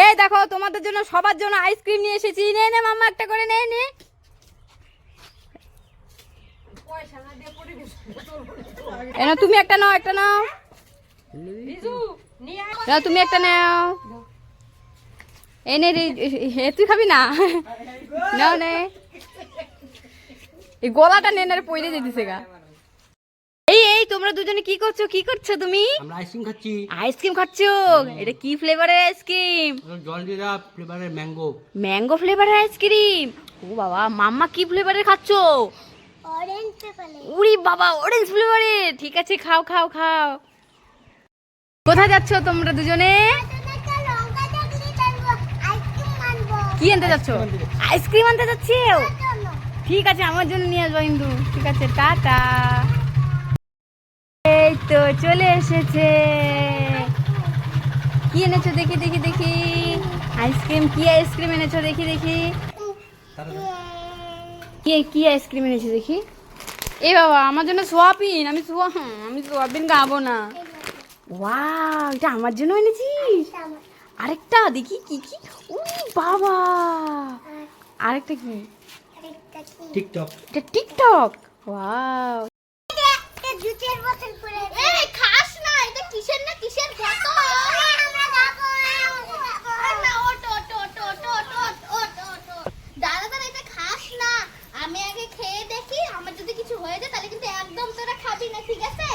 এই দেখো, তোমাদের জন্য সবার জন্য আইসক্রিম নিয়ে এসেছি। নে নে মাম্মা, একটা করে নে নে। এনো, তুমি একটা নাও একটা নাও। নাও তুমি একটা নাও। এই নে রে তুই খাবি না? নাও, নে। এই গলাটা নে, না, রে পইলে যেতেছে গা। এই তোমরা দুজনে কি করছ? কি করছ তুমি? আমরা আইসক্রিম খাচ্ছি। আইসক্রিম খাচ্ছো? এটা কি ফ্লেভারের আইসক্রিম জলজিরা ফ্লেভারের ম্যাঙ্গো ম্যাঙ্গো ফ্লেভারের আইসক্রিম ও বাবা মাম্মা কি ফ্লেভারের খাচ্ছো? অরেঞ্জ পেপারে উরি বাবা অরেঞ্জ ফ্লেভারের ঠিক আছে খাও খাও খাও। কোথায় যাচ্ছো তোমরা দুজনে? কি আনতে যাচ্ছো? আইসক্রিম আনতে যাচ্ছো। ঠিক আছে আমার জন্য নিয়ে আসব কিন্তু ঠিক আছে টাটা। তো চলে এসেছে। কি এনেছো দেখি দেখি দেখি। আইসক্রিম কি আইসক্রিম এনেছো দেখি দেখি। কি কি আইসক্রিম এনেছো দেখি। এ বাবা আমার জন্য সোয়াবিন আমি সোয়া আমি সোয়াবিন খাব না। ওয়াও এটা আমার জন্য এনেছিস? আরেকটা দেখি কি কি। উই বাবা। আরেকটা কি? টিকটক। এটা টিকটক। ওয়াও। জুতের বোতল পরে এই খাস না এটা কিসের না কিসের কত আমরা খাব না ওট ওট ওট ওট ওট ওট ওট ওট ওট। দাদা দাদা এটা খাস না। আমি আগে খেয়ে দেখি আমার যদি কিছু হয়ে যায় তাহলে কিন্তু একদম তোরা খাবি না ঠিক আছে?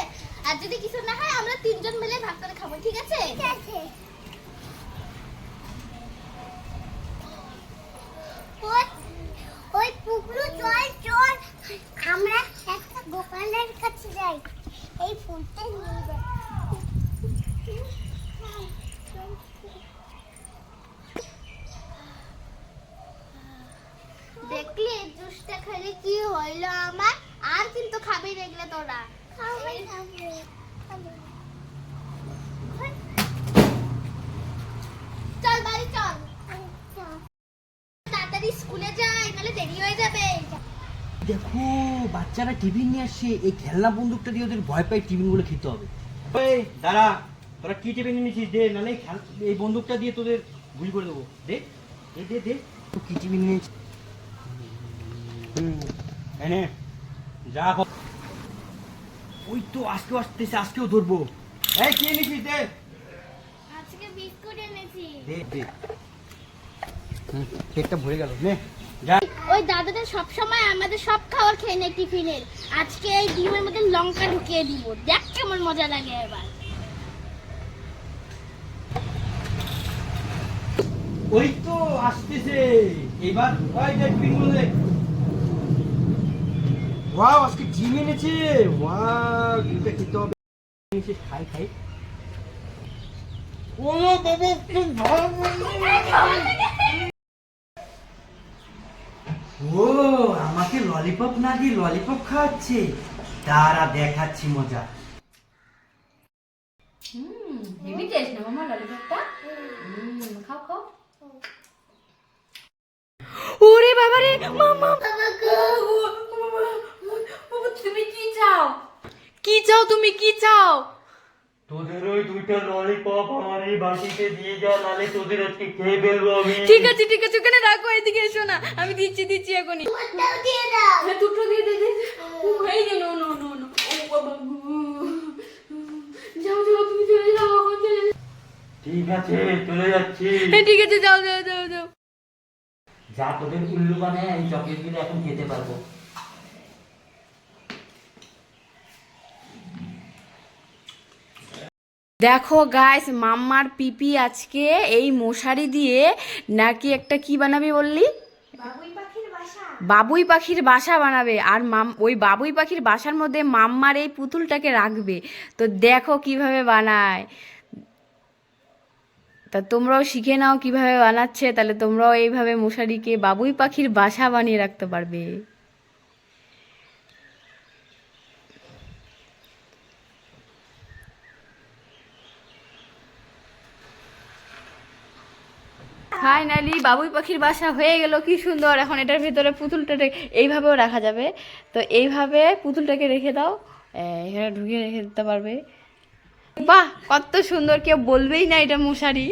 আর যদি কিছু না হয় আমরা তিনজন মিলে ভাগ করে খাব ঠিক আছে ঠিক আছে ওই পুকুরু চল চল আমরা একটা গোপালের কাছে যাই। এই ফুলটা নিয়ে যাই। দেখলি জুসটা খেলে কি হইল আমার? আর কিন্তু খাবি দেখলে তোরা। খাবে খাবে চল বাড়ি চল তাড়াতাড়ি স্কুলে যাই নাহলে দেরি হয়ে যাবে দেখো বাচ্চারা টিফিন নিয়ে আসছে এই খেলনা বন্দুকটা দিয়ে ওদের ভয় পাই টিফিনগুলো খেতে হবে। এই দাঁড়া তোরা কি টিফিন নিয়েছিস দে নাহলে এই খেল- এই বন্দুকটা দিয়ে তোদের গুলি করে দেবো। দে দে দে দে। তো কি টিফিন নিয়েছিস হুম এনে যা। ওই তো আজকেও আসতেছে আজকেও ধরবো। এই কি নিয়েছিস দে। আজকে বিস্কুট এনেছি। দে দে। হুম ভরে গেল নে। ওই দাদাটা সব সময় আমাদের সব খাবার খেয়ে নেয় টিফিনের। আজকে এই ডিমের মধ্যে লঙ্কা ঢুকিয়ে দিব। দেখ কেমন মজা লাগে এবার। ওই তো আসতেছে। এবার ওই যে ডিমগুলো। ওয়াও আজকে ডিম এনেছে। ওয়াও ডিমটা খেতে হবে। এনেছে, খাই খাই। ও বাবা খুব ভালো ও আমাকে ললিপপ না দিয়ে ললিপপ খাওয়াচ্ছে? তারা দেখাচ্ছি মজা। হেভি টেস্ট না মামা ললিপপটা খাও খাও। ওরে বাবা রে মামা তুমি কি চাও? কি চাও তুমি কি চাও? তোদের ওই দুইটা ললিপপ আমার এই বাটিতে দিয়ে যা নালে তোদের আজকে খেয়ে ফেলব আমি। ঠিক আছে ঠিক আছে ওখানে রাখো এদিকে এসো না। আমি দিচ্ছি দিচ্ছি এখনই। দিয়ে দাও। হ্যাঁ, দুটো দিয়ে দে দে। ও যে নো নো নো নো ও বাবা যাও যাও তুমি চলে যাও এখন চলে যাও। ঠিক আছে চলে যাচ্ছি। হ্যাঁ ঠিক আছে যাও যাও যাও যাও। যা তোদের উল্লু বানায় এই চকলেটগুলো এখন খেতে পারব। দেখো গাইস মাম্মার পিপি আজকে এই মশারি দিয়ে নাকি একটা কি বানাবি বললি? বাবুই পাখির বাসা বানাবে। আর মাম ওই বাবুই পাখির বাসার মধ্যে মাম্মার এই পুতুলটাকে রাখবে। তো দেখো কীভাবে বানায়। তা তোমরাও শিখে নাও কীভাবে বানাচ্ছে। তাহলে তোমরাও এইভাবে মশারিকে বাবুই পাখির বাসা বানিয়ে রাখতে পারবে। ফাইনালি বাবুই পাখির বাসা হয়ে গেল, কি সুন্দর। এখন এটার ভিতরে পুতুলটা এইভাবেও রাখা যাবে। তো এইভাবে পুতুলটাকে রেখে দাও। এখানে ঢুকিয়ে রেখে দিতে পারবে। বাহ, কত সুন্দর, কেউ বলবেই না এটা মশারি।